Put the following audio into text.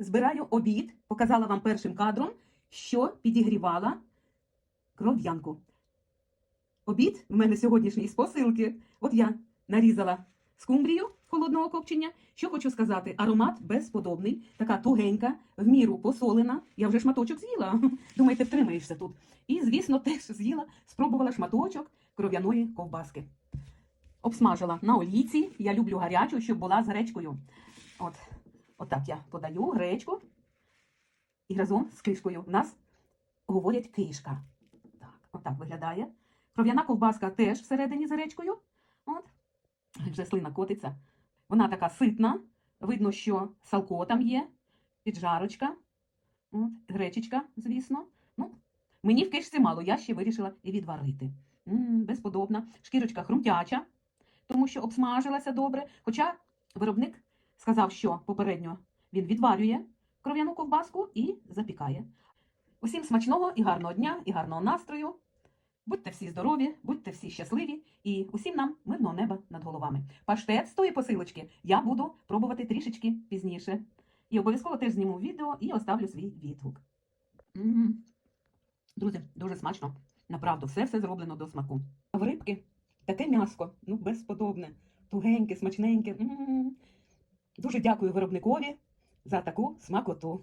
збираю обід, показала вам першим кадром, що підігрівала кров'янку. Обід в мене сьогоднішній з посилки. От я нарізала скумбрію холодного копчення. Що хочу сказати, аромат безподобний, така тугенька, в міру посолена. Я вже шматочок з'їла. Думаєте, втримаєшся тут. І, звісно, теж з'їла, спробувала шматочок кров'яної ковбаски. Обсмажила на олійці. Я люблю гарячу, щоб була з гречкою. От, отак я подаю гречку. І разом з кишкою. У нас говорять кишка. Так, отак виглядає. Кров'яна ковбаска теж всередині з гречкою. От. Вже слина котиться. Вона така ситна. Видно, що салко там є, піджарочка, от, гречечка, звісно. Ну, мені в кишці мало, я ще вирішила і відварити. м безподобна. Шкірочка хрумтяча, тому що обсмажилася добре. Хоча виробник сказав, що попередньо він відварює кров'яну ковбаску і запікає. Усім смачного і гарного дня, і гарного настрою. Будьте всі здорові, будьте всі щасливі і усім нам мирного неба над головами. Паштет з тої посилочки я буду пробувати трішечки пізніше. І обов'язково теж зніму відео і оставлю свій відгук. М. Друзі, дуже смачно. Направду, все все зроблено до смаку. В рибки таке м'яско, ну безподобне, тугеньке, смачненьке. М. Дуже дякую виробникові за таку смакоту.